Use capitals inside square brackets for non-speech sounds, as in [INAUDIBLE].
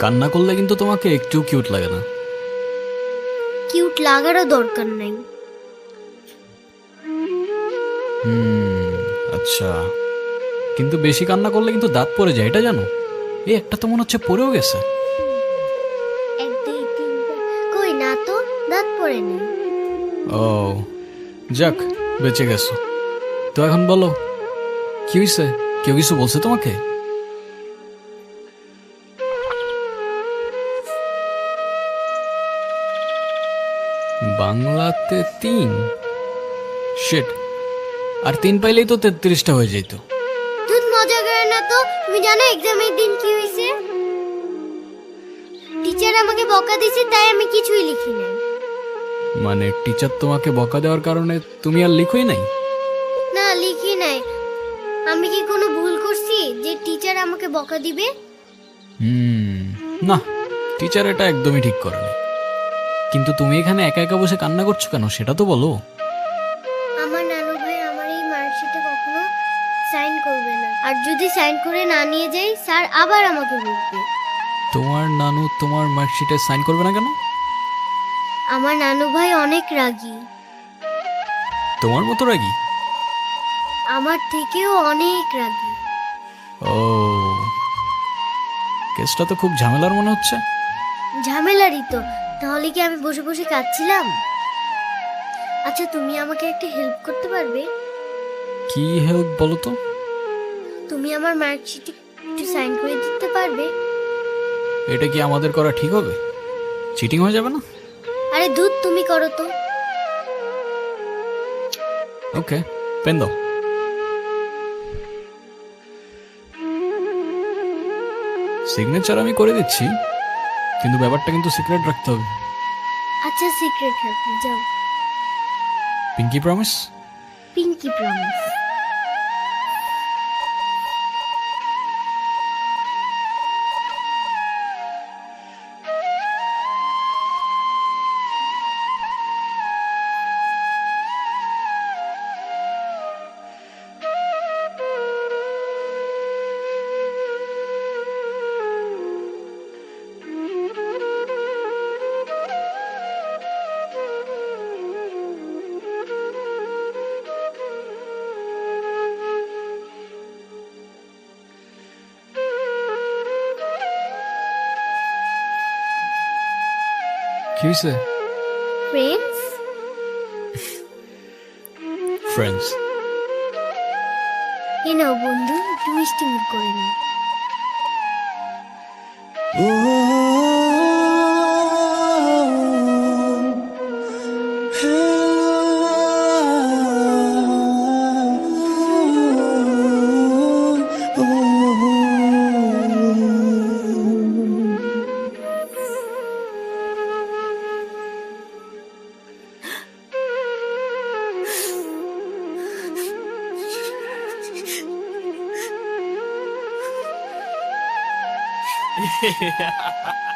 কান্না করলে কিন্তু তোমাকে একটু কিউট লাগে না। কিউট লাগারও দরকার নাই। হুম আচ্ছা। কিন্তু বেশি কান্না করলে কিন্তু দাঁত পড়ে যায় এটা জানো? এই একটা তো মনে হচ্ছে পড়েও গেছে। এক দুই তিন কই না তো দাঁত ও যাক বেঁচে গেছো। তো এখন বলো কি হয়েছে কেউ কিছু বলছে তোমাকে? বাংলাতে তিন? শেট আর তিন পাইলেই তো তেত্রিশটা হয়ে যেত। তুই মজা করে না তো? তুমি জানো এক্সামের দিন কি হয়েছে? টিচার আমাকে বকা দিয়েছে তাই আমি কিছুই লিখি নাই। মানে টিচার তোমাকে বকা দেওয়ার কারণে তুমি আর লিখোই নাই? না লিখি নাই। আমি কি কোনো ভুল করছি যে টিচার আমাকে বকা দিবে? হুম না টিচার এটা একদমই ঠিক করেনি। কিন্তু তুমি এখানে একা একা বসে কান্না করছ কেন? সেটা তো বলো। আমার নানু ভাই আমার এই মার্কশিটে কখনো সাইন করবে না। আর যদি সাইন করে না নিয়ে যাই স্যার আবার আমাকে বকবে তোমার নানু তোমার মার্কশিটে সাইন করবে না কেন? আমার নানু ভাই অনেক রাগী। তোমার মতো রাগি? আমার থেকেও অনেক রাগী। ও কেসটা তো খুব ঝামেলার মনে হচ্ছে। ঝামেলারই তো। তাহলে কি আমি বসে বসে কাঁদছিলাম? আচ্ছা তুমি আমাকে একটা হেল্প করতে পারবে? কি হেল্প বলো তো তুমি আমার মার্কশিটে একটু সাইন করে দিতে পারবে? এটা কি আমাদের করা ঠিক হবে? চিটিং হয়ে যাবে না? আরে দুধ তুমি করো তো। ওকে পেন দাও। সিগনেচার আমি করে দিচ্ছি। কিন্তু ব্যাপারটা কিন্তু সিক্রেট রাখতে হবে। আচ্ছা সিক্রেট রাখতে যাও। পিঙ্কি প্রমিস পিঙ্কি প্রমিস কি হয়েছে ফ্রেন্ডস ফ্রেন্ডস এ নাও বন্ধু একটু মিষ্টি মুখ করে নিই [LAUGHS] yeah.